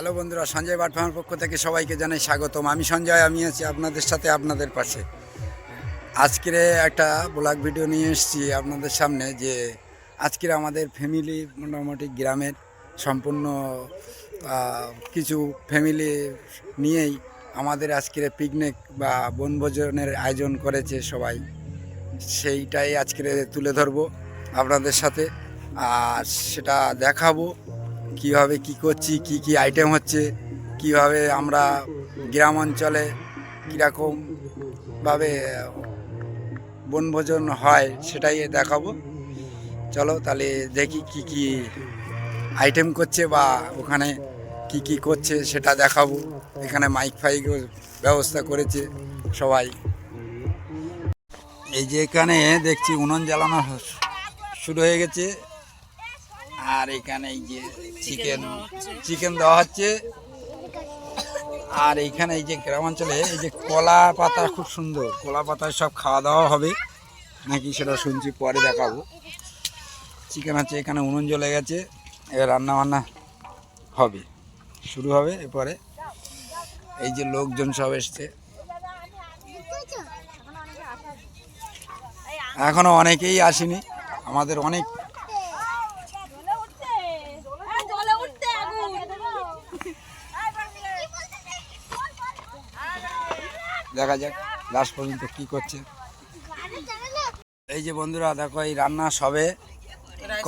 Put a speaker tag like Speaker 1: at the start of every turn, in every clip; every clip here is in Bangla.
Speaker 1: হ্যালো বন্ধুরা, সঞ্জয় বাটফার্মের পক্ষ থেকে সবাইকে জানাই স্বাগতম। আমি সঞ্জয়, আমি আছি আপনাদের সাথে আপনাদের পাশে। আজকের একটা ব্লগ ভিডিও নিয়ে এসেছি আপনাদের সামনে যে আজকের আমাদের ফ্যামিলি মোটামুটি গ্রামের সম্পূর্ণ কিছু ফ্যামিলি নিয়েই আমাদের আজকের পিকনিক বা বনভোজনের আয়োজন করেছে সবাই। সেইটাই আজকে তুলে ধরবো আপনাদের সাথে। আর সেটা দেখাবো। কীভাবে কি করছি, কি কি আইটেম হচ্ছে, কীভাবে আমরা গ্রাম অঞ্চলে কীরকমভাবে বনভোজন হয় সেটাই দেখাবো। চলো তাহলে দেখি কি কি আইটেম করছে বা ওখানে কি কি করছে সেটা দেখাবো। এখানে মাইক ফাইক ব্যবস্থা করেছে সবাই। এই যে এখানে দেখছি উনুন জ্বালানো শুরু হয়ে গেছে। আর এখানে এই যে চিকেন চিকেন দেওয়া হচ্ছে। আর এইখানে এই যে গ্রামাঞ্চলে এই যে কলা পাতা খুব সুন্দর। কলা পাতায় সব খাওয়া দাওয়া হবে। নাকি সেটা শুনছি, পরে দেখাবো। চিকেন আছে, এখানে উনুন জ্বলে গেছে। এবার রান্না বান্না হবে, শুরু হবে এরপরে। এই যে লোকজন সব এসছে। এখনও অনেকেই আসেনি। আমাদের অনেক দেখা যাক, লাস্ট পর্যন্ত কি করছে। এই যে বন্ধুরা, দেখো, এই রান্না সবে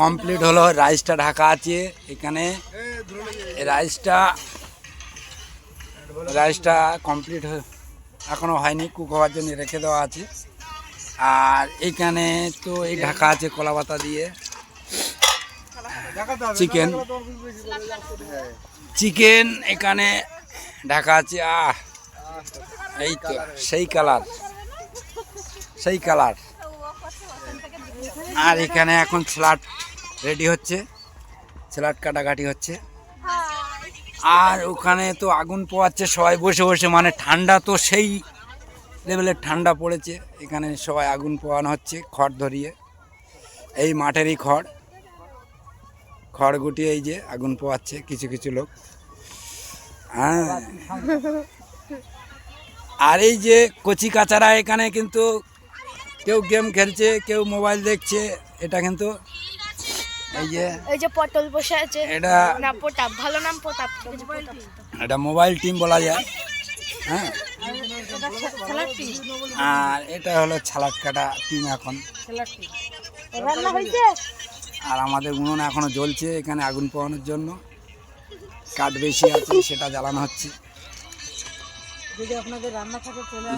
Speaker 1: কমপ্লিট হলো। রাইসটা ঢাকা আছে এখানে। রাইসটা রাইসটা কমপ্লিট এখনও হয়নি কুক হওয়ার জন্য রেখে দেওয়া আছে। আর এইখানে তো এই ঢাকা আছে কলা পাতা দিয়ে। চিকেন চিকেন এখানে ঢাকা আছে, আহ এই তো, সেই কালার সেই কালার। আর এখানে এখন স্যালাড রেডি হচ্ছে স্যালাড কাটাকাটি হচ্ছে। আর ওখানে তো আগুন পোয়াচ্ছে সবাই বসে বসে মানে ঠান্ডা তো সেই লেভেলের ঠান্ডা পড়েছে। এখানে সবাই আগুন পোয়ানো হচ্ছে, খড় ধরিয়ে। এই মাঠেরই খড়। খড় গুটিয়ে এই যে আগুন পোয়াচ্ছে কিছু কিছু লোক। হ্যাঁ। আর এই যে কচি কাচারা এখানে কিন্তু কেউ গেম খেলছে কেউ মোবাইল দেখছে এটা কিন্তু এই যে
Speaker 2: এই যে পটল বসে আছে।
Speaker 1: এটা
Speaker 2: না পোটাপ ভালো নাম পোটাপ
Speaker 1: এটা মোবাইল টিম বলা যায়। হ্যাঁ। আর এটা হলো ছালাদ কাটা টিম এখন। আর আমাদের উনুন এখনও জ্বলছে এখানে আগুন পোহানোর জন্য। কাঠ বেশি আছে সেটা জ্বালানো হচ্ছে।
Speaker 2: যদি আপনাদের রান্না থাকে চলে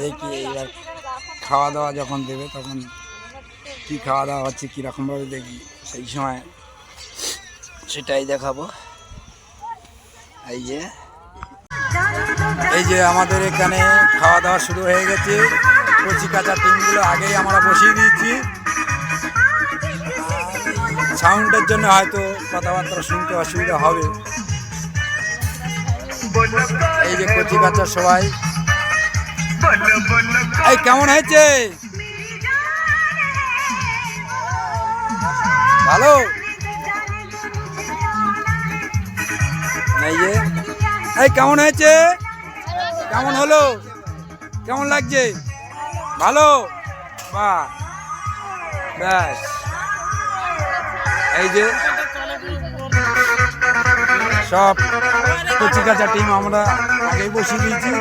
Speaker 1: খাওয়া দাওয়া যখন দেবে তখন কি খাওয়া দাওয়া হচ্ছে কীরকমভাবে দেখি। সেই সময় সেটাই দেখাবো। এই যে এই যে আমাদের এখানে খাওয়া দাওয়া শুরু হয়ে গেছে। কচি কাঁচা টিমগুলো আগেই আমরা বসিয়ে দিয়েছি। সাউন্ডের জন্য হয়তো কথাবার্তা শুনতে অসুবিধা হবে। এই যে কচি কাঁচা সবাই। এই, কেমন হয়েছে? ভালো? এই যে। এই, কেমন হয়েছে? কেমন হলো? কেমন লাগছে? ভালো? বাহ। ব্যাস। এই যে। সব কচি কাঁচা টিম আমরা আগেই বসিয়ে দিয়েছি।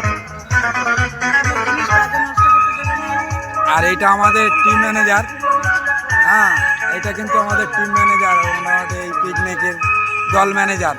Speaker 1: আর এটা আমাদের টিম ম্যানেজার হ্যাঁ এটা কিন্তু আমাদের টিম ম্যানেজার আমাদের এই পিকনিকের দল ম্যানেজার